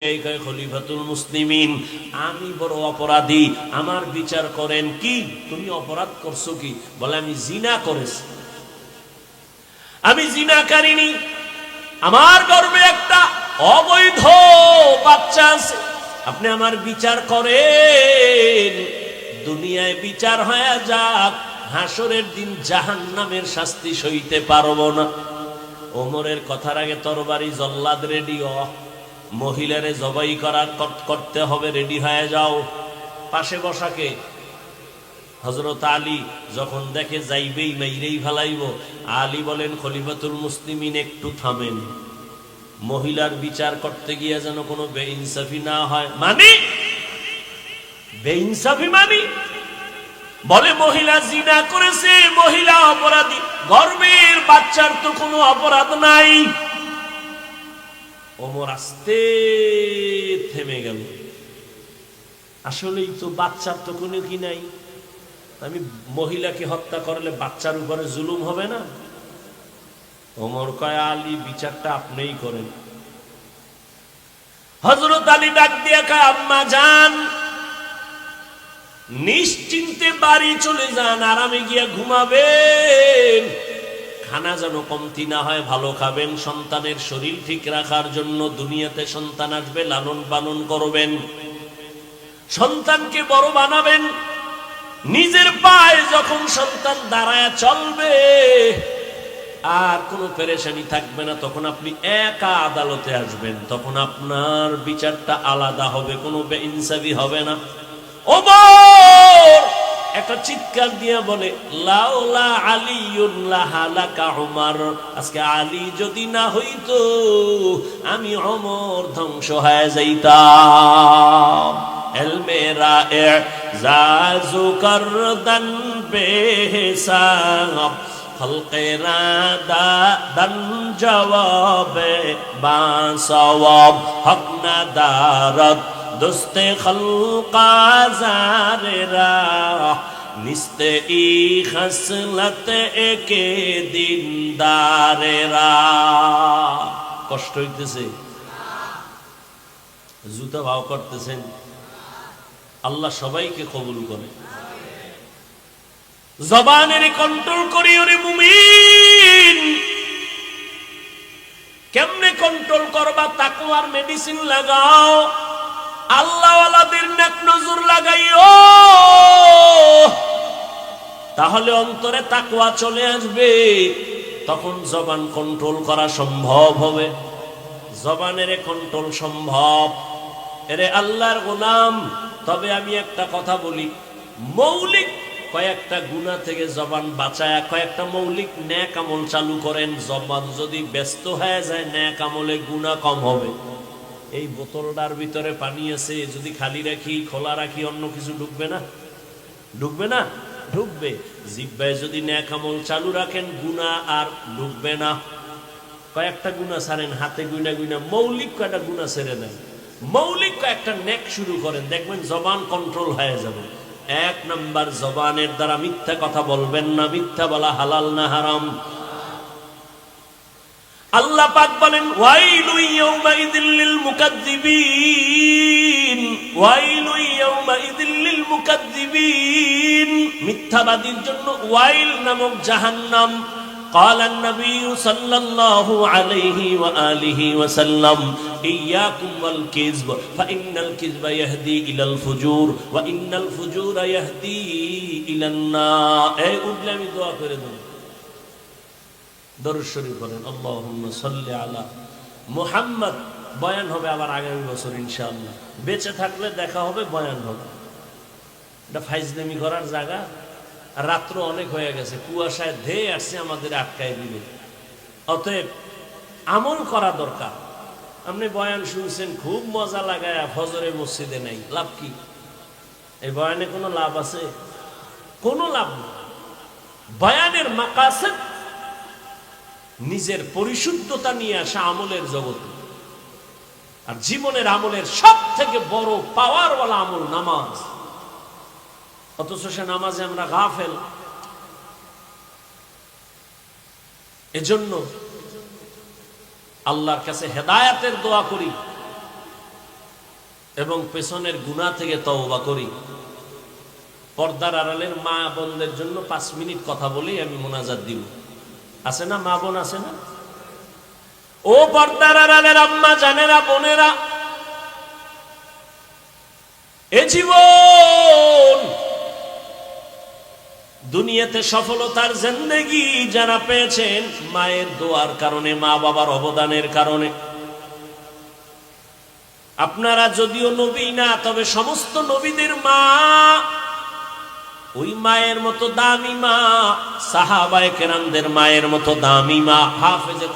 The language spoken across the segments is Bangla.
খলিফাতুল মুসলিমিন, আমি বড় অপরাধী, আমার বিচার করেন কি? তুমি অপরাধ করছ কি? বলে, আমি জিনা করেছি। আমি জিনা কারিনি আমার গর্বে একটা অবৈধ বাচ্চা আছে। আপনি আমার বিচার করেন। দুনিয়ায় বিচার হয়ে যাক, হাসরের দিন জাহান নামের শাস্তি সইতে পারব না। ওমরের কথার আগে তরবারি জল্লাদ রেডিও মহিলারে জবাই করার করতে হবে, রেডি হয়ে যাও। পাশে বসাকে। হজরত আলী যখন দেখে যাইবেই, মাইরেই ফেলাইব। আলী বলেন, খলিফাতুল মুসলিমিন, একটু থামেন। মহিলার বিচার করতে গিয়ে যেন কোনো বেইনসাফি না হয়। মানি? বেইনসাফি মানি? বলে, মহিলা জিনা করেছে, মহিলা অপরাধী। গর্বের বাচ্চার তো কোনো অপরাধ নাই। ওমর আস্তে থেমে গেল। আসলেই তো বাচ্চার তো কোনো কি নাই। আমি মহিলাকে হত্যা করলে বাচ্চার উপরে জুলুম হবে না? ওমর কয়, আলী, বিচারটা আপনিই করেন। হজরত আলী ডাক দিয়া কয়, আম্মা যান, নিশ্চিন্তে বাড়ি চলে যান আরামে গিয়া ঘুমাবেন। খানা যেন কমতি না হয়, ভালো খাবেন, সন্তানের শরীর ঠিক রাখার জন্য দুনিয়াতে সন্তান আসবে, লালন পালন করবেন। সন্তানকে বড় বানাবেন, নিজের পায়ে যখন সন্তান দাঁড়ায় চলবে, আর কোনো পেরেশানি থাকবে না, তখন আপনি একা আদালতে আসবেন, তখন আপনার বিচারটা আলাদা হবে, কোনো বেইনসাফি হবে না। ওমর! একটা চিৎকার দিয়ে বলে, লাউলা উমার। আজকে আলী যদি না হইতো, আমি অমর ধ্বংস হয়ে যাইতাম। এলমেরা এজাজু করদন বেহিসাব খলকেরা দা দন জবাবে বা সওয়াব হক না দারত দোস্তে খলকা জারেরা নিস্তে ই খসলত একে দিনদারেরা কষ্ট হইতেছে। জুতা ভাও করতেছেন। আল্লাহ সবাইকে কবুল করে। জবানের কন্ট্রোল করি ওরে মুমিন। কেমনে কন্ট্রোল করবা? তাকুয়ার মেডিসিন লাগাও। আল্লাহওয়ালাদের নেক নজর লাগাইও। তাহলে অন্তরে তাকুয়া চলে আসবে। তখন জবান কন্ট্রোল করা সম্ভব হবে। জবানের কন্ট্রোল সম্ভব। এরে আল্লাহর গোলাম, তবে আমি একটা কথা বলি। মৌলিক কয়েকটা গুণা থেকে জবান বাঁচায় কয়েকটা মৌলিক ন্যাক আমল চালু করেন। জবান যদি ব্যস্ত হয়ে যায় ন্যাক আমলে গুণা কম হবে। এই বোতলটার ভিতরে পানি আছে যদি খালি রাখি, খোলা রাখি, অন্য কিছু ঢুকবে না? ঢুকবে না? ঢুকবে। জিব্বায় যদি ন্যাক আমল চালু রাখেন গুণা আর ঢুকবে না। কয়েকটা গুণা ছাড়েন হাতে গুইনা গুইনা, মৌলিক কয়েকটা গুণা ছেড়ে দেন মৌলিক কয়েকটা নেক শুরু করেন, দেখবেন জবান কন্ট্রোল হয়ে যাবে। এক নাম্বার জবানের দ্বারা মিথ্যা কথা বলবেন না, মিথ্যা বলা হালাল না, হারাম। আল্লাহ পাক বলেন ওয়াইলু ইয়াউমাইযিল লিল মুকাদ্দিবিন ওয়াইলু ইয়াউমাইযিল লিল মুকাদ্দিবিন মিথ্যাবাদীর জন্য ওয়াইল নামক জাহান্নাম قال النبي صلى الله عليه وآله وسلم إياكم والكذب فإن الكذب يهدي إلى الفجور وإن الفجور يهدي إلى النار এই উঠলে আমি দোয়া করে দেবো করেন বলেন সাল্লি আলা মুহাম্মদ। বয়ান হবে আবার আগামী বছর, ইনশাআল্লাহ। বেঁচে থাকলে দেখা হবে, বয়ান হবে। এটা ফাইজলামি করার জায়গা। রাত্র অনেক হয়ে গেছে, কুয়াশায় ধেয়ে আসছে, আমাদের আটকায় দিবে। অতএব আমল করা দরকার। আপনি বয়ান শুনছেন, খুব মজা লাগায় ফজরে মসজিদে নেই। লাভ কি? এই বয়ানে কোনো লাভ আছে? কোনো লাভ নেই। বয়ানের মাকাসেদ নিজের পরিশুদ্ধতা নিয়ে আসা আমলের জগতে। আর জীবনের আমলের সব থেকে বড় পাওয়ারওয়ালা আমল নামাজ। অথচ সে নামাজে আমরা গাফেল। এজন্য আল্লাহর কাছে হেদায়াতের দোয়া করি এবং পেছনের গুণা থেকে তওবা করি। পর্দার আড়ালের মা বোনদের জন্য পাঁচ মিনিট কথা বলেই আমি মোনাজাত দিব। আছে না মা বোন আছে না? ও পর্দার আড়ালের আম্মা, জানেরা, বোনেরা, এ জীবন দুনিয়াতে সফলতার জিন্দেগি যারা পেয়েছেন মায়ের দোয়ার কারণে, মা বাবার অবদানের কারণে। আপনারা যদিও নবী না, তবে সমস্ত নবীদের মা ওই মায়ের মতো দামি মা। সাহাবায়ে কেরামদের মায়ের মতো দামি মা, হাফেজে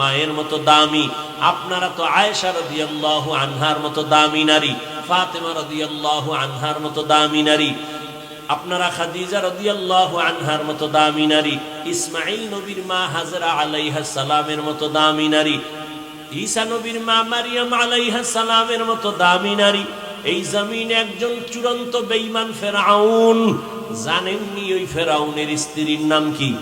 মায়ের মতো দামি। আপনারা তো আয়েশা রাদিয়াল্লাহু আনহার মতো দামি নারী, ফাতেমা রাদিয়াল্লাহু মতো দামি নারী। আপনারা খাদিজা রাদিয়াল্লাহু আনহার মতো দামি নারী। মা হাজরা আলাইহাস সালামের মতো দামি নারী। নবীর মা মারিয়াম আলাইহাস সালামের মতো দামি এই জমিনে একজন চূড়ান্ত বেঈমান ফেরাউন। জানেননি ওই ফেরাউনের স্ত্রীর নাম কি?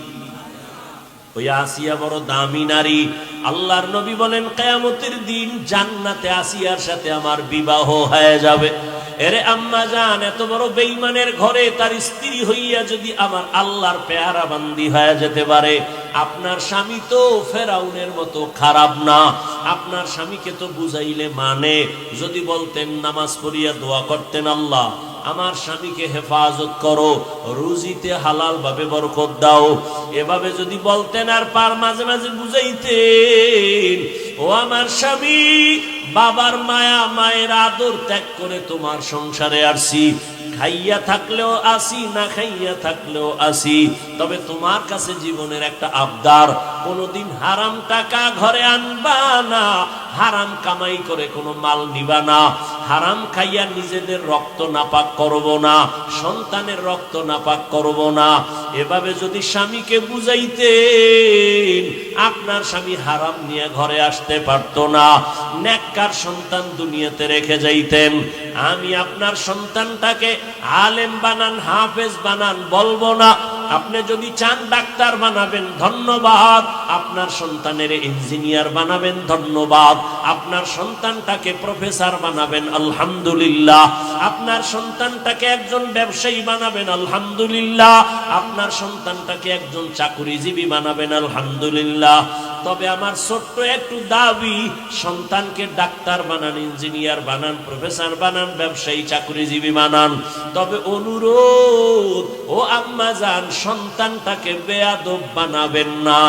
ওই আসিয়া বড় দামি নারী। আল্লাহর নবী বলেন, কেয়ামতের দিন জান্নাতে আসিয়ার সাথে আমার বিবাহ হয়ে যাবে। এরে আম্মা জান, এত বড় বেইমানের ঘরে তার স্ত্রী হইয়া যদি আমার আল্লাহর পেয়ারা বান্দি হয়ে যেতে পারে, আপনার স্বামী তো ফেরাউনের মতো খারাপ না। আপনার স্বামীকে তো বুঝাইলে মানে। যদি বলতেন, নামাজ পড়িয়া দোয়া করতেন আল্লাহ। আমার স্বামীকে হেফাজত করো, রুজিতে হালাল ভাবে বরকত দাও। এভাবে যদি বলতেন আর পার মাঝে মাঝে বুঝাইতেন, ও আমার স্বামী, বাবার মায়া, মায়ের আদর ত্যাগ করে তোমার সংসারে আসছি খাইয়া থাকলেও আসি, না খাইয়া থাকলেও আসি। তবে তোমার কাছে জীবনের একটা আবদার, কোনোদিন হারাম টাকা ঘরে আনবা না হারাম কামাই করে কোনো মাল নিবা না। হারাম খাইয়া নিজেদের রক্ত নাপাক করব না, সন্তানের রক্ত নাপাক করব না। এভাবে যদি স্বামীকে বুঝাইতেন, আপনার স্বামী হারাম নিয়ে ঘরে আসতে পারতো না। নেককার সন্তান দুনিয়াতে রেখে যাইতেন। আমি আপনার সন্তানটাকে আলেম বানান, হাফেজ বানান বলব না আপনি যদি চান ডাক্তার বানাবেন, ধন্যবাদ। আপনার সন্তানের ইঞ্জিনিয়ার বানাবেন, ধন্যবাদ। আপনার সন্তানটাকে প্রফেসর বানাবেন, আলহামদুলিল্লাহ। আপনার সন্তানটাকে একজন ব্যবসায়ী বানাবেন, আলহামদুলিল্লাহ। আপনার সন্তানটাকে একজন চাকুরিজীবী বানাবেন, আলহামদুলিল্লাহ। তবে আমার ছোট্ট একটু দাবি, সন্তানকে ডাক্তার বানান, ইঞ্জিনিয়ার বানান, প্রফেসর বানান, ব্যবসায়ী, চাকরিজীবী বানান। তবে অনুরোধ, ও আম্মা যান সন্তানটাকে বেয়াদব বানাবেন না।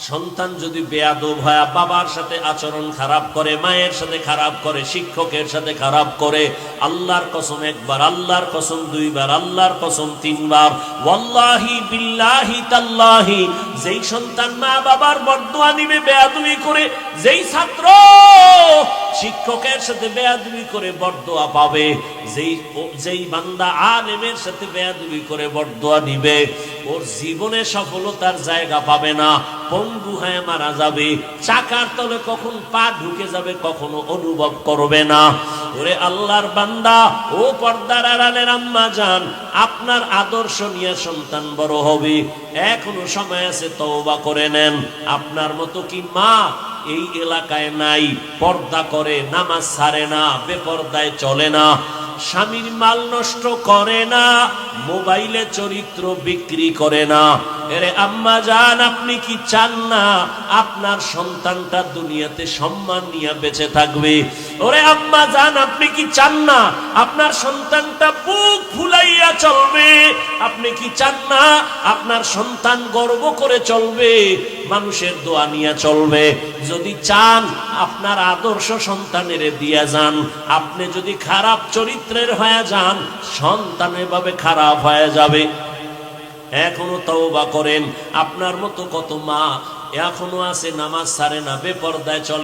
সন্তান যদি বেয়াদব হয়, বাবার সাথে আচরণ খারাপ করে, মায়ের সাথে খারাপ করে, শিক্ষকের সাথে খারাপ করে, আল্লাহর কসম একবার, আল্লাহর কসম দুইবার, আল্লাহর কসম তিনবার, ওয়াল্লাহি বিল্লাহি তাল্লাহি, যেই সন্তান মা বাবার বর্দোয়া দিবে বেয়াদবি করে, যেই ছাত্র শিক্ষকের সাথে বেয়াদবি করে বরদোয়া পাবে, যেই যেই বান্দা আলেমের সাথে বেয়াদবি করে বরদোয়া দিবে ওর জীবনে সফলতার জায়গা পাবে না। পঙ্গু হয়ে মারা যাবে। চাকার তলে কখন পা ঢুকে যাবে কখনো অনুভব করবে না। ওরে আল্লাহর বান্দা, ও পর্দার আড়ালের আম্মা যান আপনার আদর্শ নিয়ে সন্তান বড় হবে। এখনও সময় আছে তওবা করে নেন। আপনার মতো কি মা এই এলাকায় নাই? পর্দা করে, নামাজ ছাড়ে না, বেপর্দায় চলে না। স্বামীর মাল নষ্ট করে না, মোবাইলে চরিত্র বিক্রি করে না। এরে আম্মা যান আপনি কি চান না আপনার সন্তানটা দুনিয়াতে সম্মান নিয়ে বেঁচে থাকবে? ওরে আম্মা যান আপনি কি চান না আপনার সন্তানটা বুক ফুলাইয়া চলবে, আপনি কি চান না? আপনার সন্তান গর্ব করে চলবে, মানুষের দোয়া নিয়ে চলবে। যদি চান, আপনার আদর্শ সন্তানের দিয়া যান। আপনি যদি খারাপ চরিত্রের হয়ে যান, সন্তান এভাবে খারাপ হয়ে যাবে। এখনও তওবা করেন। আপনার মতো কত মা এখনও আছে, নামাজ সারে না, বেপর্দায় চলে।